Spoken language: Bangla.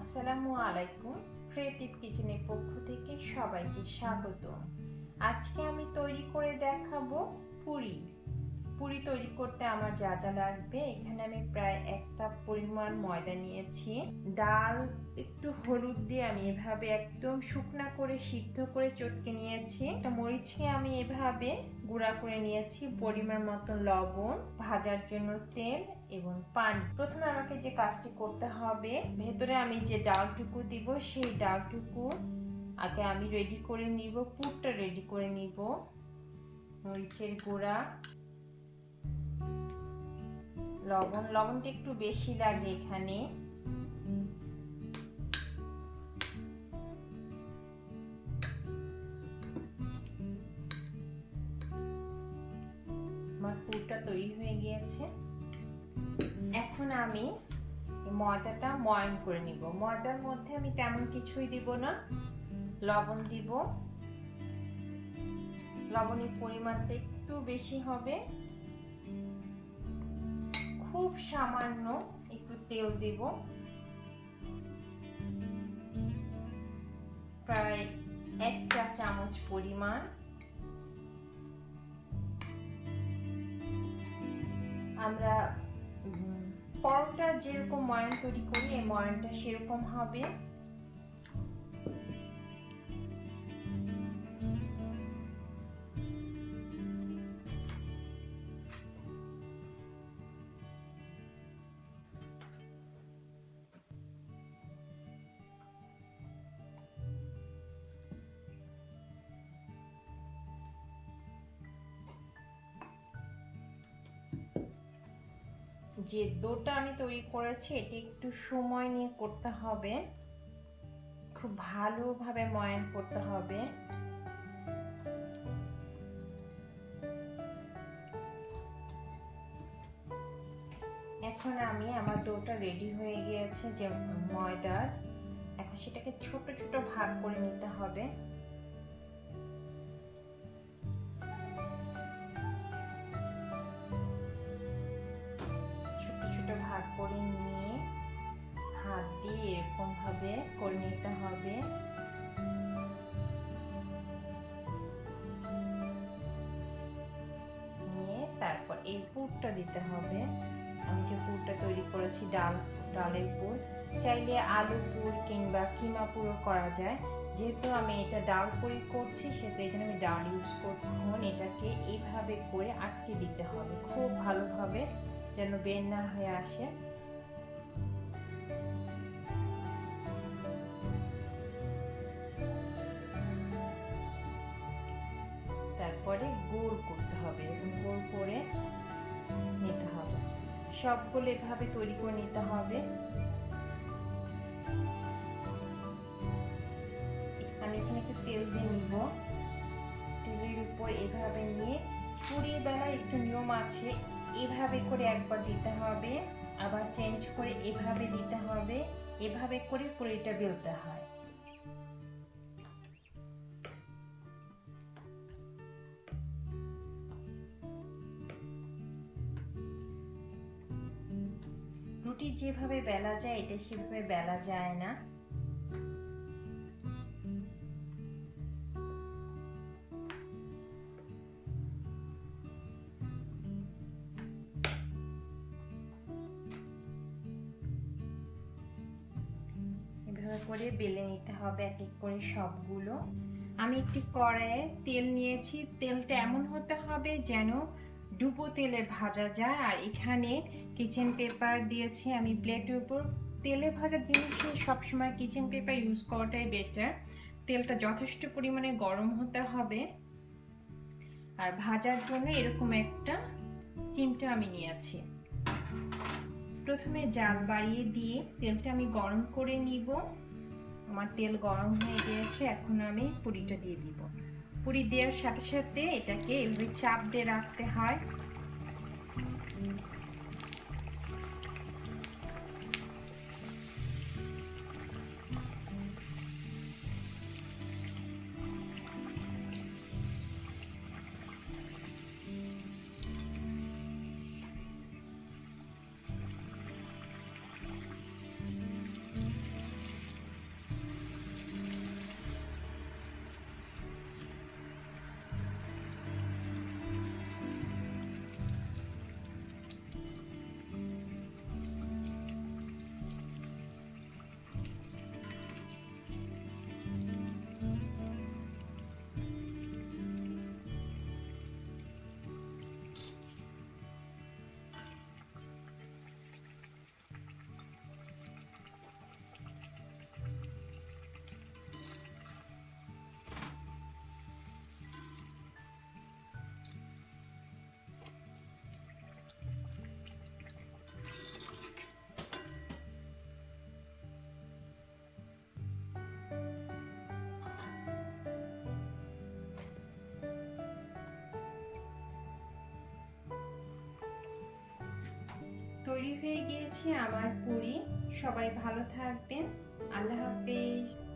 আসসালামু আলাইকুম ক্রিয়েটিভ কিচেনের পক্ষ থেকে সবাইকে স্বাগত আজকে আমি তৈরি করে দেখাবো পুরি। পুরি তৈরি করতে আমার যা যা লাগবে, এখানে আমি প্রায় এক কাপ পরিমাণ ময়দা নিয়েছি। ডাল একটু হলুদ দিয়ে আমি এভাবে একদম শুকনা করে, সিদ্ধ করে চটকে নিয়েছি। একটা মরিচকে আমি এভাবে গুঁড়া করে নিয়েছি, পরিমাণ মতো লবণ, ভাজার জন্য তেল এবং পানি। প্রথমে আমাকে যে কাজটি করতে হবে, ভেতরে আমি যে ডালটুকু দিব, সেই ডালটুকু আগে আমি রেডি করে নিব, পুরটা রেডি করে নিব। মরিচের গুঁড়া। লবণ, লবণটা একটু বেশি লাগে এখানে। আমার পুরটা তৈরি হয়ে গিয়েছে। এখন আমি ময়দাটা ময়ন করে নিব। ময়দার মধ্যে আমি তেমন কিছুই দিব না। লবণ দিব। লবণের পরিমাণটা একটু বেশি হবে। খুব সামান্য একটু তেল দেব। প্রায় এক চা চামচ পরিমাণ। আমরা পরোটা যেরকম ময়ান তৈরি করি, এই ময়ানটা সেরকম হবে। যে দোটা আমি তৈরি করেছি, এটি একটু সময় নিয়ে করতে হবে। খুব ভালোভাবে ময়ান করতে হবে। এখন আমি আমার দোটা রেডি হয়ে গিয়েছে যে ময়দার। এখন সেটাকে ছোট ছোট ভাগ করে নিতে হবে। ভাগ করে নিয়ে হাত দিয়ে এরকম ভাবে করে নিতে হবে। নিয়ে তারপর এই পুরটা দিতে হবে। আমি যে পুরটা তৈরি করেছি, ডাল, ডালের পুর, চাইলে আলু পুর কিংবা কিমা পুরও করা যায়। যেহেতু আমি এটা ডাল পুরি করছি, সেহেতু এই জন্য আমি ডাল ইউজ করছি। এটাকে এইভাবে করে আটকে দিতে হবে, খুব ভালোভাবে। যেন বের না হয়ে আসে। তারপরে গোল করতে হবে গোল করে নিতে হবে। সবগুলো এভাবে তৈরি করে নিতে হবে। আমি এখানে একটু তেল দিয়ে নিব। তেলের উপর এভাবে নিয়ে পুরি বেলার একটু নিয়ম আছে। এভাবে করে একবার দিতে হবে, আবার চেঞ্জ করে এভাবে দিতে হবে, এভাবে করে পুরিটা বেলতে হয়। রুটি যেভাবে বেলা যায়, এটা সেভাবে বেলা যায় না। করে বেলে নিতে হবে এক এক করে সবগুলো। আমি একটি কড়াইয়ে তেল নিয়েছি। তেলটা এমন হতে হবে যেন ডুবো তেলে ভাজা যায়। আর এখানে কিচেন পেপার দিয়েছি আমি প্লেটের উপর। তেলে ভাজা জিনিসে সবসময় কিচেন পেপার ইউজ করাটাই বেটার তেলটা যথেষ্ট পরিমাণে গরম হতে হবে। আর ভাজার জন্য এরকম একটা চিমটা আমি নিয়েছি। প্রথমে জাল বাড়িয়ে দিয়ে তেলটা আমি গরম করে নিব। আমার তেল গরম হয়ে গিয়েছে, এখন আমি পুরিটা দিয়ে দিব। পুরি দেওয়ার সাথে সাথে এটাকে এভাবে চাপ দিয়ে রাখতে হয়। তৈরি হয়ে গিয়েছে আমার পুরি। সবাই ভালো থাকবেন। আল্লাহ হাফেজ।